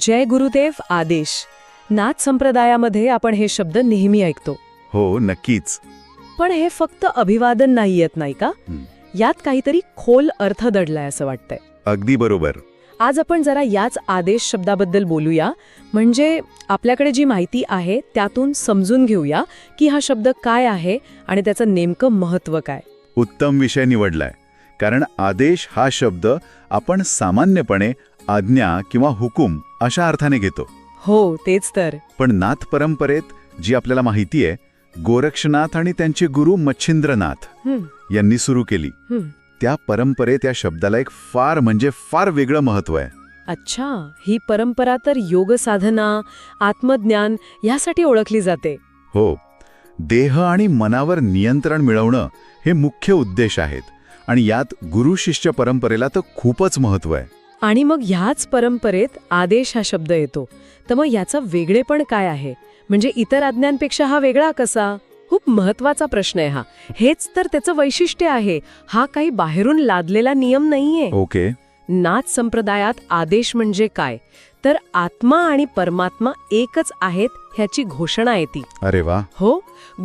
जय गुरुदेव आदेश. नाथ संप्रदायामध्ये आपण हे शब्द नेहमी ऐकतो. हो नक्कीच. पण हे फक्त अभिवादन नाही येत नाही का. यात काहीतरी खोल अर्थ दडलाय असं वाटतंय. अगदी बरोबर. आज आपण जरा याच आदेश शब्दाबद्दल बोलूया. म्हणजे आपल्याकडे जी माहिती आहे त्यातून समजून घेऊया की हा शब्द काय आहे आणि त्याचं नेमकं महत्त्व काय. उत्तम विषय निवडलाय. कारण आदेश हा शब्द आपण सामान्यपणे आज्ञा किंवा हुकूम अशा अर्थाने घेतो. हो तेच तर. पण नाथ परंपरेत जी आपल्याला माहिती आहे गोरक्षनाथ आणि त्यांचे गुरु मच्छिंद्रनाथ यांनी सुरू केली. त्या परंपरेत या शब्दाला एक फार म्हणजे फार वेगळं महत्त्व आहे. अच्छा ही परंपरा तर योग साधना आत्मज्ञान यासाठी ओळखली जाते. हो देह आणि मनावर नियंत्रण मिळवणं हे मुख्य उद्देश आहेत. आणि यात गुरु शिष्य परंपरेला तर खूपच महत्त्व आहे. आणि मग ह्याच परंपरेत आदेश हा शब्द येतो. तर मग याचं वेगळेपण काय आहे? म्हणजे इतर आज्ञांपेक्षा हा वेगळा कसा? खूप महत्त्वाचा प्रश्न आहे हा. हेच तर त्याचं वैशिष्ट्य आहे. हा काही बाहेरून लादलेला नियम नाहीये. ओके. नाथ संप्रदायात आदेश म्हणजे काय? तर आत्मा आणि परमात्मा एकच आहेत ह्याची घोषणा येते अरे वा. हो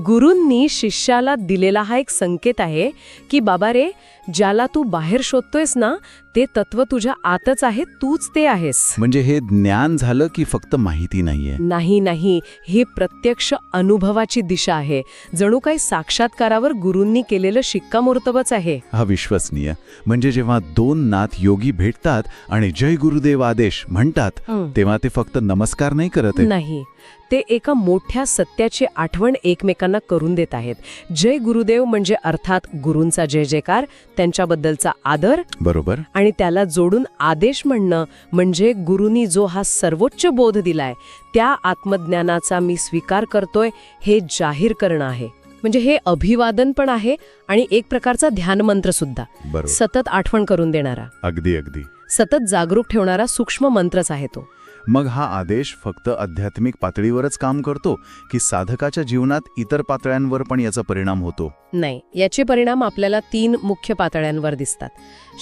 गुरूंनी शिष्याला दिलेला हा एक संकेत आहे की बाबा रे ज्याला तू बाहेर शोधतोयस ना ते तत्व तुझ्या आतच आहे तूच ते आहेस. म्हणजे हे ज्ञान झालं की फक्त माहिती नाहीये? नाही नाही. ही प्रत्यक्ष अनुभवाची दिशा आहे. जणू काही साक्षात्कारावर गुरूंनी केलेलं शिक्कामोर्तबच आहे. हा विश्वसनीय म्हणजे जेव्हा दोन नाथ योगी भेटतात आणि जय गुरुदेव आदेश म्हणतात तेव्हा ते फक्त नमस्कार नाही करत नाही. ते एका मोठ्या सत्याची आठवण एकमेकांना करून देत आहेत. जय गुरुदेव म्हणजे अर्थात गुरूंचा जय जयकार त्यांच्याबद्दलचा आदर बरोबर. आणि त्याला जोडून आदेश म्हणणं म्हणजे गुरुनी जो हा सर्वोच्च बोध दिलाय त्या आत्मज्ञानाचा मी स्वीकार करतोय हे जाहीर करणं आहे. म्हणजे हे अभिवादन पण आहे आणि एक प्रकारचा ध्यानमंत्र सुद्धा. सतत आठवण करून देणारा. अगदी अगदी. सतत जागरूक ठेवणारा सूक्ष्म मंत्रच आहे तो. मग हा आदेश फक्त आध्यात्मिक पातळीवरच काम करतो की साधकाच्या जीवनात इतर पातळ्यांवर पण याचा परिणाम होतो? नाही याचे परिणाम आपल्याला तीन मुख्य पातळ्यांवर दिसतात.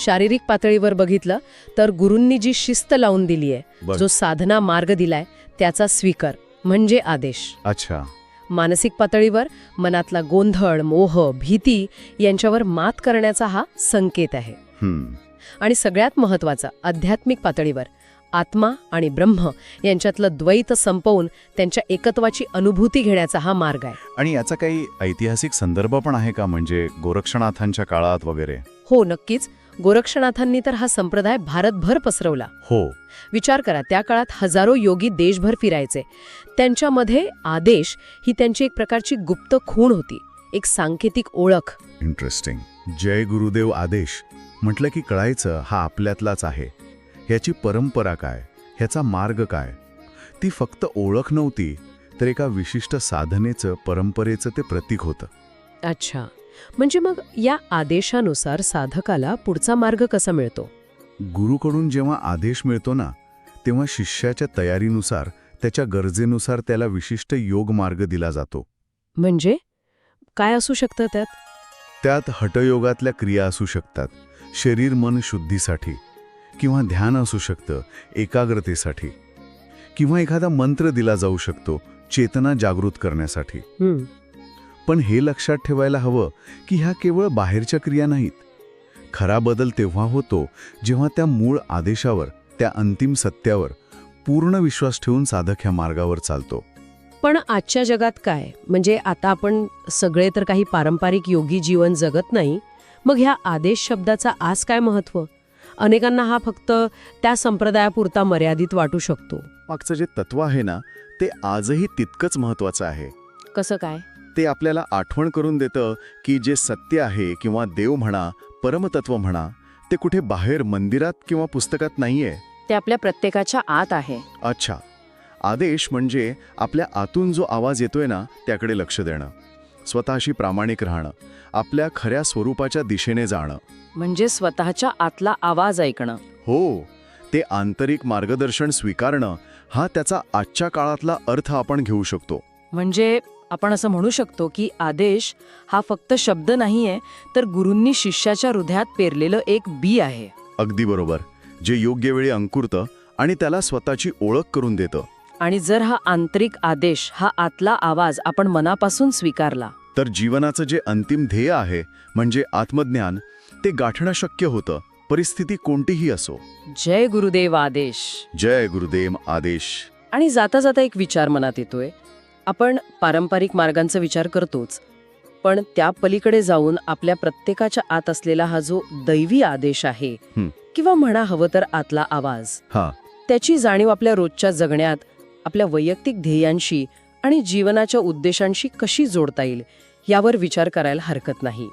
शारीरिक पातळीवर बघितलं तर गुरूंनी जी शिस्त लावून दिली आहे. जो साधना मार्ग दिलाय त्याचा स्वीकार म्हणजे आदेश. अच्छा. मानसिक पातळीवर मनातला गोंधळ मोह भीती यांच्यावर मात करण्याचा हा संकेत आहे. हम्म. आणि सगळ्यात महत्त्वाचा आध्यात्मिक पातळीवर आत्मा आणि ब्रह्म यांच्यातलं द्वैत संपवून त्यांच्या एकत्वाची अनुभूती घेण्याचा हा मार्ग आहे. आणि याचा काही ऐतिहासिक संदर्भ पण आहे का? म्हणजे गोरक्षनाथांच्या काळात वगैरे? हो नक्कीच. गोरक्षनाथांनी तर हा संप्रदाय भारतभर पसरवला. हो. विचार करा त्या काळात हजारो योगी देशभर फिरायचे. त्यांच्यामध्ये आदेश ही त्यांची एक प्रकारची गुप्त खूण होती एक सांकेतिक ओळख. इंटरेस्टिंग जय गुरुदेव आदेश. म्हटलं की कळायचं हा आपल्यातलाच आहे. ह्याची परंपरा काय? ह्याचा मार्ग काय? ती फक्त ओळख नव्हती तर एका विशिष्ट साधनेचं परंपरेचं ते प्रतीक होतं. अच्छा. म्हणजे मग या आदेशानुसार साधकाला पुढचा मार्ग कसा मिळतो? गुरुकडून जेव्हा आदेश मिळतो ना तेव्हा शिष्याच्या तयारीनुसार त्याच्या गरजेनुसार त्याला विशिष्ट योग मार्ग दिला जातो. म्हणजे? काय असू शकतं त्यात? त्यात हटयोगातल्या क्रिया असू शकतात. शरीर मन शुद्धीसाठी किंवा ध्यान असू शकतं एकाग्रतेसाठी किंवा एखादा मंत्र दिला जाऊ शकतो चेतना जागृत करण्यासाठी. पण हे लक्षात ठेवायला हवं की ह्या केवळ बाहेरच्या क्रिया नाहीत. खरा बदल तेव्हा होतो जेव्हा त्या मूळ आदेशावर त्या अंतिम सत्यावर पूर्ण विश्वास ठेवून साधक ह्या मार्गावर चालतो. पण आजच्या जगात काय? म्हणजे आता आपण सगळे तर काही पारंपरिक योगी जीवन जगत नाही मग ह्या आदेश शब्दाचा आज काय महत्त्व? अनेकांना हा फक्त त्या संप्रदायापुरता मर्यादित वाटू शकतो. मागचं जे तत्व आहे ना ते आजही तितकंच महत्वाचं आहे. कसं काय? ते आपल्याला आठवण करून देतं की जे सत्य आहे किंवा देव म्हणा परमतत्व म्हणा ते कुठे बाहेर मंदिरात किंवा पुस्तकात नाहीये. ते आपल्या प्रत्येकाच्या आत आहे. अच्छा. आदेश म्हणजे आपल्या आतून जो आवाज येतोय ना त्याकडे लक्ष देणं. स्वतःशी प्रामाणिक राहणं आपल्या खऱ्या स्वरूपाच्या दिशेने जाणं. म्हणजे स्वतःच्या आतला आवाज ऐकणं. हो ते आंतरिक मार्गदर्शन स्वीकारणं हा त्याचा आजच्या काळातला अर्थ आपण घेऊ शकतो. म्हणजे आपण असं म्हणू शकतो की आदेश हा फक्त शब्द नाहीये तर गुरूंनी शिष्याच्या हृदयात पेरलेलं एक बी आहे. अगदी बरोबर. जे योग्य वेळी अंकुरतं आणि त्याला स्वतःची ओळख करून देतं. आणि जर हा आंतरिक आदेश हा आतला आवाज आपण मनापासून स्वीकारला. तर जीवनाचं जे अंतिम ध्येय आहे म्हणजे आत्मज्ञान ते गाठणं शक्य होतं परिस्थिती कोणतीही असो. जय गुरुदेव आदेश. जय गुरुदेव आदेश. आणि जाता जाता एक विचार मनात येतोय. आपण पारंपरिक मार्गांचा विचार करतोच पण त्या पलीकडे जाऊन आपल्या प्रत्येकाच्या आत असलेला हा जो दैवी आदेश आहे. किंवा म्हणा हवं तर आतला आवाज हा. त्याची जाणीव आपल्या रोजच्या जगण्यात आपल्या वैयक्तिक ध्येयांशी आणि जीवनाच्या उद्देशांशी कशी जोडता येईल यावर विचार करायला हरकत नाही.